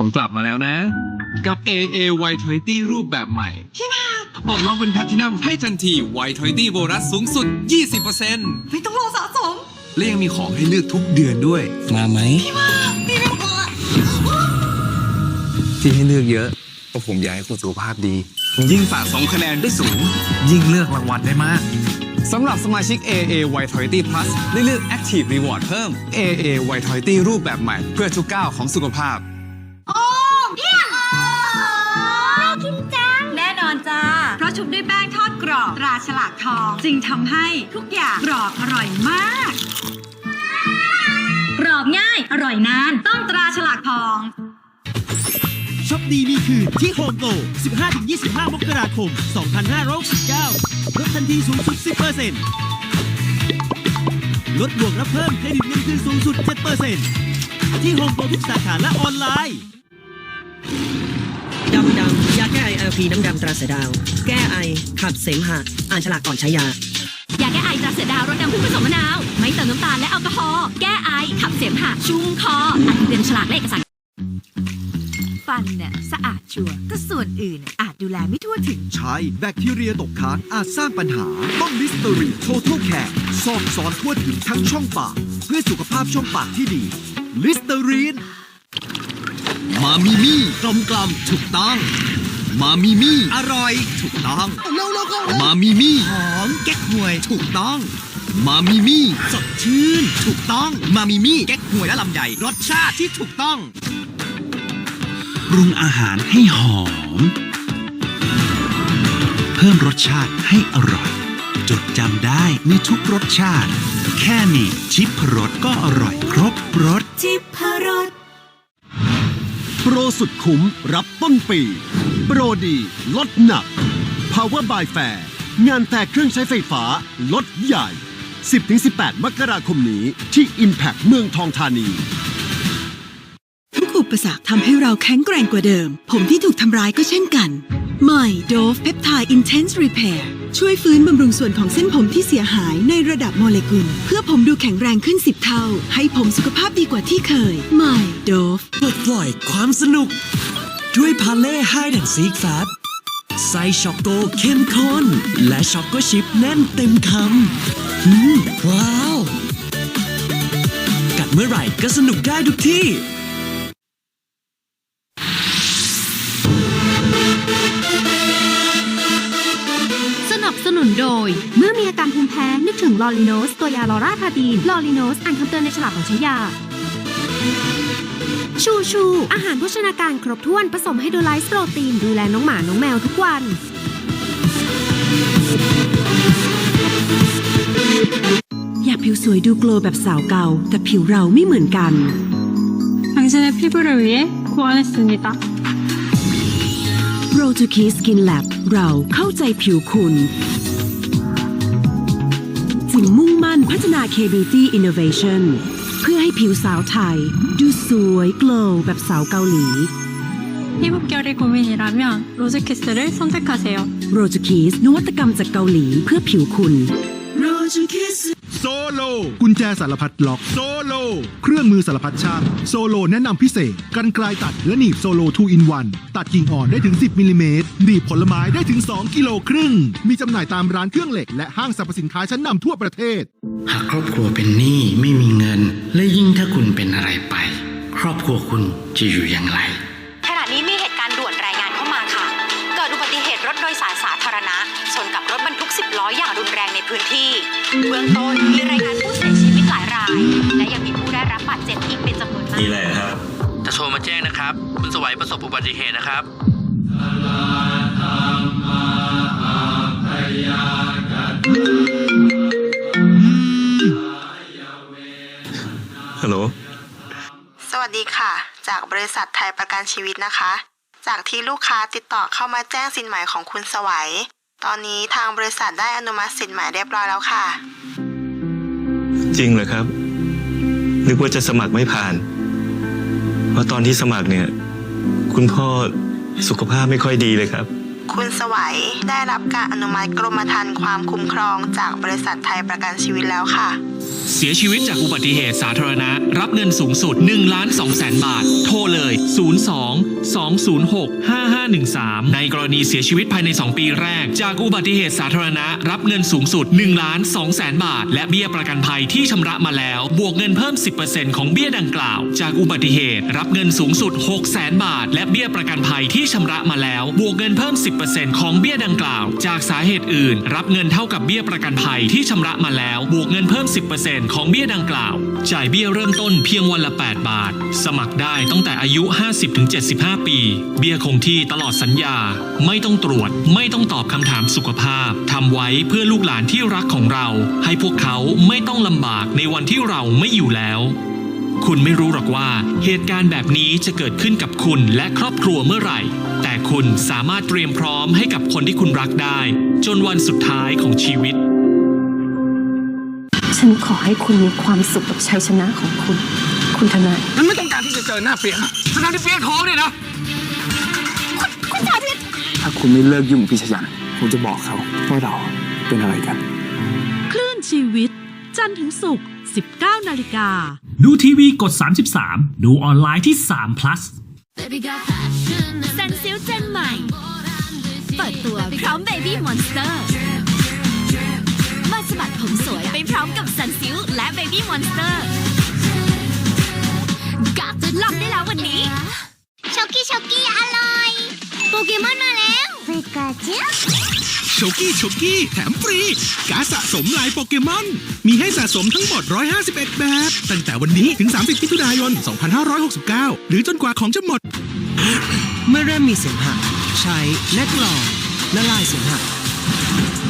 ผมกลับมาแล้วนะ กับ AA Y20 รูปแบบใหม่ที่มาปลดล็อกเป็นแพลตินัมให้ทันที Y20 โบนัสสูงสุด 20%ไม่ต้องรอสะสม และยังมีของให้เลือกทุกเดือนด้วย มาไหมพี่ไม่พอที่ให้เลือกเยอะเพราะผมอยากให้คุณสุขภาพดี ยิ่งสะสมคะแนนได้สูง ยิ่งเลือกรางวัลได้มากสำหรับสมาชิก AA Y20 Plus ได้เลือก Active Reward เพิ่ม AA Y20 รูปแบบใหม่ เพื่อทุกก้าวของสุขภาพ ชุบด้วยแป้งทอดกรอบตราฉลากทอง จึงทำให้ทุกอย่างกรอบอร่อยมาก กรอบง่าย อร่อยนาน ต้องตราฉลากทองช็อปดีมีคืนที่โฮมโปร15-25 มกราคม 2569ลดทันทีสูงสุด 10%ลดบวกรับเพิ่มเครดิตเงินคืนสูงสุด 7%ที่โฮมโปรทุกสาขาและออนไลน์ ดำดำยาแก้ไอ LP น้ำดำตราเสือดาว แก้ไอ ขับเสมหะ อ่านฉลากก่อนใช้ยาอยากแก้ไอตราเสือดาวรสน้ำผึ้งผสมมะนาว ไม่เติมน้ำตาลและแอลกอฮอล์ แก้ไอ ขับเสมหะ ชุ่มคออ่านเรียนฉลากเลขเอกสารฟันเนี่ยสะอาดชัวร์แต่ส่วนอื่นน่ะอาจดูแลไม่ทั่วถึง ใช่แบคทีเรียตกค้างอาจสร้างปัญหา ต้องลิสเตอรีนโทท l แคร์ซอกซอนทั่วถึงทั้งช่องปาก เพื่อสุขภาพช่องปากที่ดี ลิสเตอรีน มามิมี่กลมกลมถูกต้อง มามิมี่อร่อยถูกต้องมามิมี่หอมแก๊กหวยถูกต้อง มามิมี่สดชื่นถูกต้อง มามิมี่แก๊กหวยและลำใหญ่รสชาติที่ถูกต้อง ปรุงอาหารให้หอม เพิ่มรสชาติให้อร่อย จดจำได้ในทุกรสชาติ แค่นี้ชิปรสก็อร่อยครบรสจิบพรสโปรสุดคุ้มรับต้นปี โปรดี ลดหนัก Power by Fair งานแฟร์เครื่องใช้ไฟฟ้า ลดใหญ่ 10-18 มกราคมนี้ที่ Impact เมืองทองธานี ทุกอุปสรรคทำให้เราแข็งแกร่งกว่าเดิม ผมที่ถูกทำร้ายก็เช่นกัน ใหม่ Dove Peptide Intense Repair ช่วยฟื้นบำรุงส่วนของเส้นผมที่เสียหายในระดับโมเลกุล เพื่อผมดูแข็งแรงขึ้น 10 เท่า ให้ผมสุขภาพดีกว่าที่เคยใหม่ Dove ปลดปล่อยความสนุก ด้วยพาเล่ไฮแอนซีกแฟบไส้ช็อกโกเข้มข้นและช็อกโกชิปแน่นเต็มคำอืมว้าว กัดเมื่อไหร่ก็สนุกได้ทุกที่ โดย เมื่อมีอาการภูมิแพ้ นึกถึงลอริโนส ตัวยาลอราทาดีน ลอริโนสอ่านคำเตือนในฉลากของใช้ยา ชูชู อาหารโภชนาการครบถ้วนผสมไฮโดรไลซ์โปรตีน ดูแลน้องหมา น้องแมวทุกวัน อยากผิวสวยดูโกลว์แบบสาวเก่า แต่ผิวเราไม่เหมือนกัน 당신의 피부를 위해 구원했습니다. p r o t o k e Skin Lab เราเข้าใจผิวคุณ จึงมุ่งมั่นพัฒนา K-Beauty Innovation เพื่อให้ผิวสาวไทย ดูสวยโกลว์แบบสาวเกาหลี 피부결이 고민이라면 로즈키스를 선택하세요. r o t o k e s นวัตกรรมจากเกาหลีเพื่อผิวคุณ โ ซโลกุญแจสารพัดล็อก โซโลเครื่องมือสารพัดช่างโซโลแนะนำพิเศษ กันไกลตัดและหนีบโซโล2 in 1ตัดกิ่งอ่อนได้ถึง 10มิลลิเมตรหนีบผลไม้ได้ถึง 2 กิโลครึ่ง มีจำหน่ายตามร้านเครื่องเหล็ก และห้างสรรพสินค้าชั้นนำทั่วประเทศ หากครอบครัวเป็นหนี้ไม่มีเงิน และยิ่งถ้าคุณเป็นอะไรไป ครอบครัวคุณจะอยู่อย่างไร คุณสวัยประสบอุบัติเหตุนะครับฮัลโหล สวัสดีค่ะ จากบริษัทไทยประกันชีวิตนะคะ จากที่ลูกค้าติดต่อเข้ามาแจ้งสินใหม่ของคุณสวัย ตอนนี้ทางบริษัทได้อนุมัติสินใหม่เรียบร้อยแล้วค่ะ จริงเหรอครับ นึกว่าจะสมัครไม่ผ่าน เพราะตอนที่สมัครเนี่ย คุณพ่อสุขภาพไม่ค่อยดีเลยครับ คุณสวัยได้รับการอนุมัติกรมธรรม์ความคุ้มครองจากบริษัทไทยประกันชีวิตแล้วค่ะ เสียชีวิตจากอุบัติเหตุสาธารณะ รับเงินสูงสุด1ล้าน2แสนบาท โทรเลย 02 206 5513 ในกรณีเสียชีวิตภายใน 2 ปีแรก จากอุบัติเหตุสาธารณะ รับเงินสูงสุด1ล้าน2แสนบาท และเบี้ยประกันภัยที่ชำระมาแล้ว บวกเงินเพิ่ม 10%ของเบี้ยดังกล่าว จากอุบัติเหตุ รับเงินสูงสุด6แสนบาท และเบี้ยประกันภัยที่ชำระมาแล้ว บวกเงินเพิ่ม 10%ของเบี้ยดังกล่าว จากสาเหตุอื่น รับเงินเท่ากับเบี้ยประกันภัยที่ชำระมาแล้ว บวกเงินเพิ่ม 10%ของเบี้ยดังกล่าว จ่ายเบี้ยเริ่มต้นเพียงวันละ 8 บาท สมัครได้ตั้งแต่อายุ 50-75 ปี เบี้ยคงที่ตลอดสัญญา ไม่ต้องตรวจ ไม่ต้องตอบคำถามสุขภาพทำไว้เพื่อลูกหลานที่รักของเรา ให้พวกเขาไม่ต้องลำบากในวันที่เราไม่อยู่แล้ว คุณไม่รู้หรอกว่าเหตุการณ์แบบนี้จะเกิดขึ้นกับคุณและครอบครัวเมื่อไหร่ แต่คุณสามารถเตรียมพร้อมให้กับคนที่คุณรักได้ จนวันสุดท้ายของชีวิต ฉันขอให้คุณมีความสุขกับชัยชนะของคุณ คุณทนายมันไม่ต้องการที่จะเจอหน้าเปียกอะทั้งที่เปียกท้องเนี่ยนะ คุณสาธิตถ้าคุณไม่เลิกยุ่งกับพี่ชยันผมจะบอกเขาว่าเราเป็นอะไรกัน คลื่นชีวิต จันทร์ถึงศุกร์19นาฬิกา ดูทีวีกด 33 ดูออนไลน์ที่3 plus ซันซิลเจนใหม่ เปิดตัวพร้อมเบบี้มอนสเตอร์ มาสะบัดผมสวยไปพร้อมกับซันซิลและเบบี้มอนสเตอร์ลองได้แล้ววันนี้ช็อกกี้ช็อกกี้อร่อย โปเกมอนมาแล้วเปกาจิโชกี้โชกี้แถมฟรี การดสะสมลายโปเกมอน มีให้สะสมทั้งหมด 151 แบบ ตั้งแต่วันนี้ถึง 30มิถุนายน 2569 หรือจนกว่าของจะหมด เมื่อเริ่มมีเสมหะใช้แนกลองละลายเสมหะ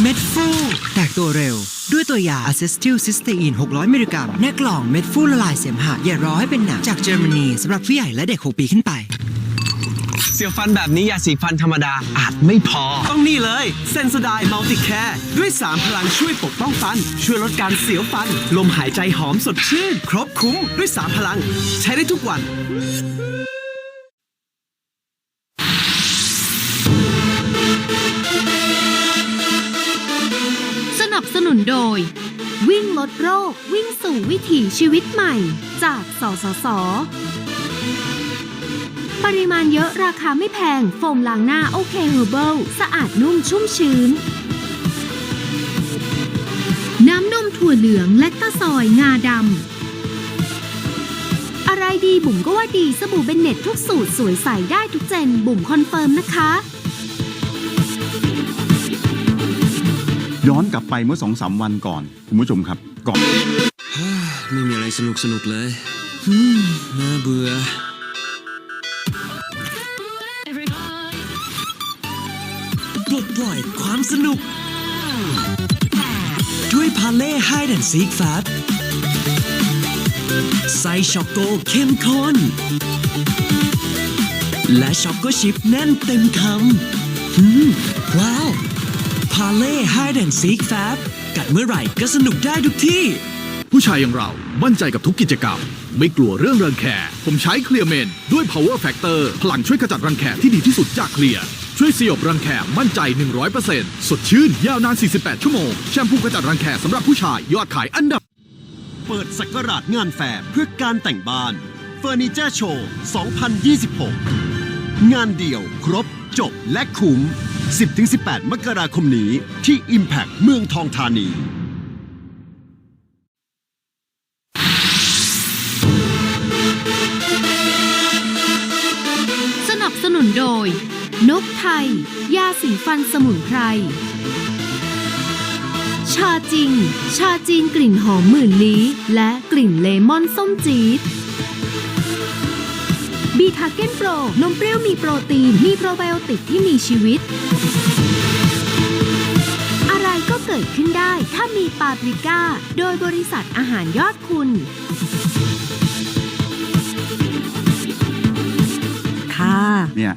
เม็ดฟูแตกตัวเร็ว ด้วยตัวยาอะเซสทิลซิสเตอีน 600 มิลลิกรัมแนกลองเม็ดฟูละลายเสมหะอย่ารอให้เป็นหนักจากเยอรมนีสำหรับผู้ใหญ่และเด็ก 6 ปีขึ้นไป เสียวฟันแบบนี้ยาสีฟันธรรมดาอาจไม่พอ ต้องนี่เลยเซนสไดมัลติแคร์ด้วย 3 พลังช่วยปกป้องฟัน ช่วยลดการเสียวฟัน ลมหายใจหอมสดชื่น ครบคุ้มด้วย 3 พลัง ใช้ได้ทุกวันสนับสนุนโดย วิ่งลดโรค วิ่งสู่วิถีชีวิตใหม่ จากสสส ปริมาณเยอะราคาไม่แพง โฟมล้างหน้าโอเคเฮอร์เบิลสะอาดนุ่มชุ่มชื้น น้ำนมถั่วเหลืองและตะซอยงาดำ อะไรดีบุ๋มก็ว่าดีสบู่เบนเน็ตทุกสูตรสวยใสได้ทุกเจนบุ๋มคอนเฟิร์มนะคะย้อนกลับไปเมื่อสองสามวันก่อน คุณผู้ชมครับก่อน ไม่มีอะไรสนุกสนุกเลยฮึมน่าเบื่อ สนุก ด้วยพาเล่ไฮแอนซีกแฟบไซช็อกโกเข้มข้นและช็อกโกชิปแน่นเต็มคำฮึมว้าว พาเล่ไฮแอนซีกแฟบกัดเมื่อไหร่ก็สนุกได้ทุกที่ ผู้ชายอย่างเรามั่นใจกับทุกกิจกรรม ไม่กลัวเรื่องรังแคผมใช้เคลียร์เมนด้วย power factor พลังช่วยขจัดรังแคที่ดีที่สุดจากเคลียร์ ช่วยสยบรังแคมั่นใจ 100%สดชื่น ยาวนาน 48 ชั่วโมง แชมพูขจัดรังแคสำหรับผู้ชาย ยอดขายอันดับ เปิดสักราชงานแฟร์เพื่อการแต่งบ้านเฟอร์นิเจอร์โชว์ 2026 งานเดี่ยวครบ จบและคุ้ม 10-18 มกราคมนี้ที่ Impact เมืองทองธานีสนับสนุนโดย นก ไทย ยาสีฟันสมุนไพร ชาจริง ชาจีนกลิ่นหอมหมื่นลี้ และกลิ่นเลมอนส้มจี๊ดดีทาเก้นโปร นมเปรี้ยวมีโปรตีน มีโปรไบโอติกที่มีชีวิต อะไรก็เกิดขึ้นได้ถ้ามีปาปริก้า โดยบริษัทอาหารยอดคุณ ค่ะ เนี่ย